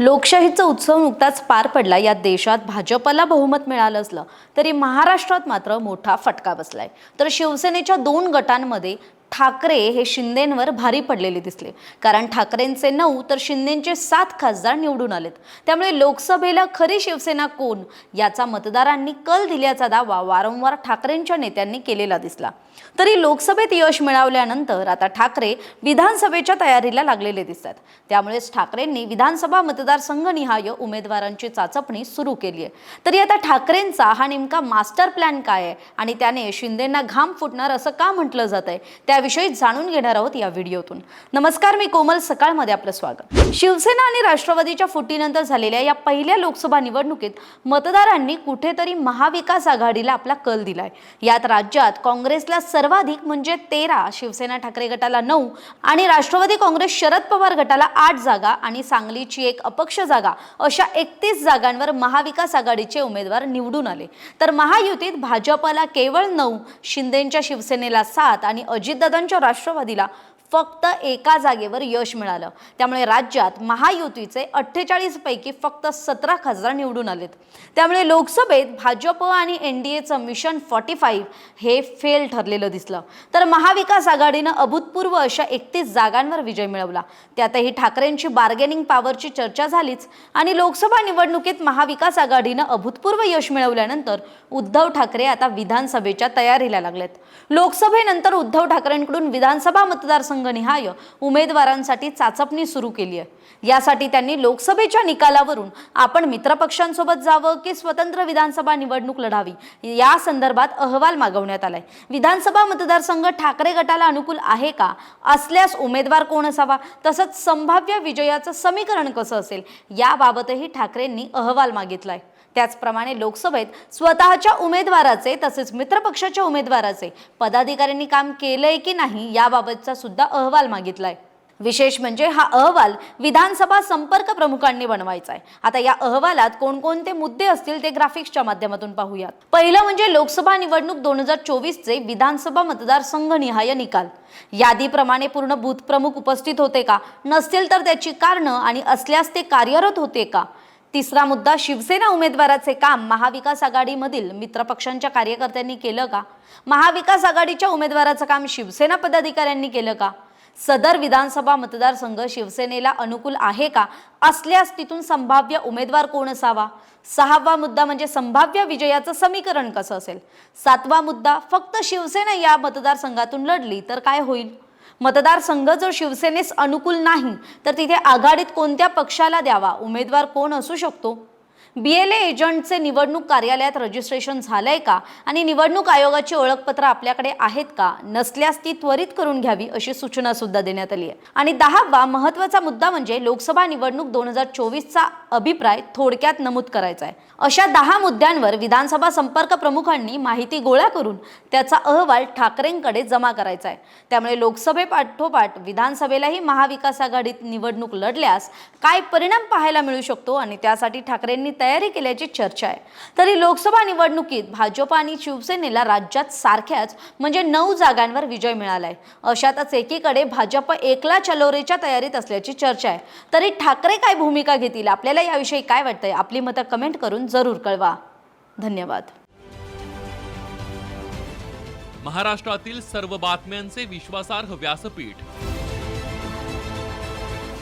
लोकशाहीचा उत्सव नुकताच पार पडला. या देशात भाजपला बहुमत मिळालं असलं तरी महाराष्ट्रात मात्र मोठा फटका बसलाय. तर शिवसेनेच्या दोन गटांमध्ये ठाकरे हे शिंदेंवर भारी पडलेले दिसले. कारण ठाकरेंचे नऊ तर शिंदेंचे सात खासदार निवडून आलेत. त्यामुळे लोकसभेला खरी शिवसेना कोण? याचा मतदारांनी कल दिल्याचा दावा वारंवार ठाकरेंच्या नेत्यांनी केलेला दिसला. तरी लोकसभेत यश मिळवल्यानंतर आता ठाकरे विधानसभेच्या तयारीला लागलेले दिसतात. त्यामुळेच ठाकरेंनी विधानसभा मतदारसंघनिहाय उमेदवारांची चाचपणी सुरू केली आहे तरी आता ठाकरेंचा हा नेमका मास्टर प्लॅन काय आहे? आणि त्याने शिंदेंना घाम फुटणार असं का म्हटलं जात आहे? त्याविषयी जाणून घेणार आहोत या व्हिडिओतून. नमस्कार मी कोमल सकाळमध्ये आपलं स्वागत. शिवसेना आणि राष्ट्रवादीच्या फुटीनंतर झालेल्या या पहिल्या लोकसभा निवडणुकीत मतदारांनी कुठेतरी महाविकास आघाडीला आपला कल दिलाय. यात राज्यात काँग्रेसला सर्वाधिक म्हणजे तेरा शिवसेना ठाकरे गटाला नऊ आणि राष्ट्रवादी काँग्रेस शरद पवार गटाला आठ जागा आणि सांगलीची एक अपक्ष जागा अशा एकतीस जागांवर महाविकास आघाडीचे उमेदवार निवडून आले. तर महायुतीत भाजपला केवळ नऊ शिंदेच्या शिवसेनेला सात आणि अजितदादांच्या राष्ट्रवादीला फक्त एका जागेवर यश मिळालं. त्यामुळे राज्यात महायुतीचे अठ्ठेचाळीस पैकी फक्त सतरा खासदार निवडून आलेत. त्यामुळे लोकसभेत भाजप आणि एन डी एचं मिशन फॉर्टी फाईव्ह हे फेल ठरलेलं दिसलं. तर महाविकास आघाडीनं अभूतपूर्व अशा एकतीस जागांवर विजय मिळवला. त्यातही ठाकरेंची बार्गेनिंग पॉवरची चर्चा झालीच आणि लोकसभा निवडणुकीत महाविकास आघाडीनं अभूतपूर्व यश मिळवल्यानंतर उद्धव ठाकरे आता विधानसभेच्या तयारीला लागलेत. लोकसभेनंतर उद्धव ठाकरेंकडून विधानसभा मतदारसंघ मतदारसंघनिहाय उमेदवारांसाठी चाचपणी सुरू केली आहे. यासाठी त्यांनी लोकसभेच्या निकालावरून आपण मित्रपक्षांसोबत जावं की स्वतंत्र विधानसभा निवडणूक लढावी या संदर्भात अहवाल मागवण्यात आलाय. विधानसभा मतदारसंघ ठाकरे गटाला अनुकूल आहे का? असल्यास उमेदवार कोण असावा? तसंच संभाव्य विजयाचं समीकरण कसं असेल? याबाबतही ठाकरेंनी अहवाल मागितलाय. त्याचप्रमाणे लोकसभेत स्वतःच्या उमेदवाराचे तसेच मित्रपक्षाच्या उमेदवाराचे पदाधिकाऱ्यांनी काम केलंय की नाही याबाबतचा सुद्धा अहवाल मागितलाय. विशेष म्हणजे हा अहवाल विधानसभा संपर्क प्रमुखांनी बनवायचा आहे आता या अहवालात कोणकोणते मुद्दे असतील ते ग्राफिक्सच्या माध्यमातून पाहूयात. पहिलं म्हणजे लोकसभा निवडणूक दोन हजार चोवीसचे विधानसभा मतदारसंघ निहाय निकाल. यादीप्रमाणे पूर्ण बूथ प्रमुख उपस्थित होते का? नसतील तर त्याची कारणं आणि असल्यास ते कार्यरत होते का? तिसरा मुद्दा शिवसेना उमेदवाराचे काम महाविकास आघाडीमधील मित्रपक्षांच्या कार्यकर्त्यांनी केलं का? महाविकास आघाडीच्या उमेदवाराचं काम शिवसेना पदाधिकाऱ्यांनी केलं का? सदर विधानसभा मतदारसंघ शिवसेनेला अनुकूल आहे का? असल्यास तिथून संभाव्य उमेदवार कोण असावा? सहावा मुद्दा म्हणजे संभाव्य विजयाचं समीकरण कसं असेल? सातवा मुद्दा फक्त शिवसेना या मतदारसंघातून लढली तर काय होईल? मतदारसंघ जर शिवसेनेस अनुकूल नाही तर तिथे आघाडीत कोणत्या पक्षाला द्यावा? उमेदवार कोण असू शकतो? बी एल ए एजंटचे निवडणूक कार्यालयात रजिस्ट्रेशन झालंय का? आणि निवडणूक आयोगाची ओळखपत्र आपल्याकडे आहेत का? नसल्यास ती त्वरित करून घ्यावी अशी सूचना सुद्धा देण्यात आली आहे. आणि दहावा महत्त्वाचा मुद्दा म्हणजे लोकसभा निवडणूक दोन हजार चोवीसचा अभिप्राय थोडक्यात नमूद करायचा आहे. अशा दहा मुद्द्यांवर विधानसभा संपर्क प्रमुखांनी माहिती गोळा करून त्याचा अहवाल ठाकरेंकडे जमा करायचा आहे. त्यामुळे लोकसभेपाठोपाठ विधानसभेलाही महाविकास आघाडीत निवडणूक लढल्यास काय परिणाम पाहायला मिळू शकतो? आणि त्यासाठी ठाकरेंनी तयारी केल्याची चर्चा आहे. तरी लोकसभा निवडणुकीत भाजप आणि शिवसेनेला राज्यात सारख्याच म्हणजे नऊ जागांवर विजय मिळाला आहे अशातच एकीकडे भाजप एकला चलोरेच्या तयारीत असल्याची चर्चा आहे. तरी ठाकरे काय भूमिका घेतील? आपल्याला याविषयी काय वाटतंय? आपली मतं कमेंट करून जरूर कळवा. धन्यवाद. महाराष्ट्रातील सर्व बातम्यांचे विश्वासार्ह व्यासपीठ.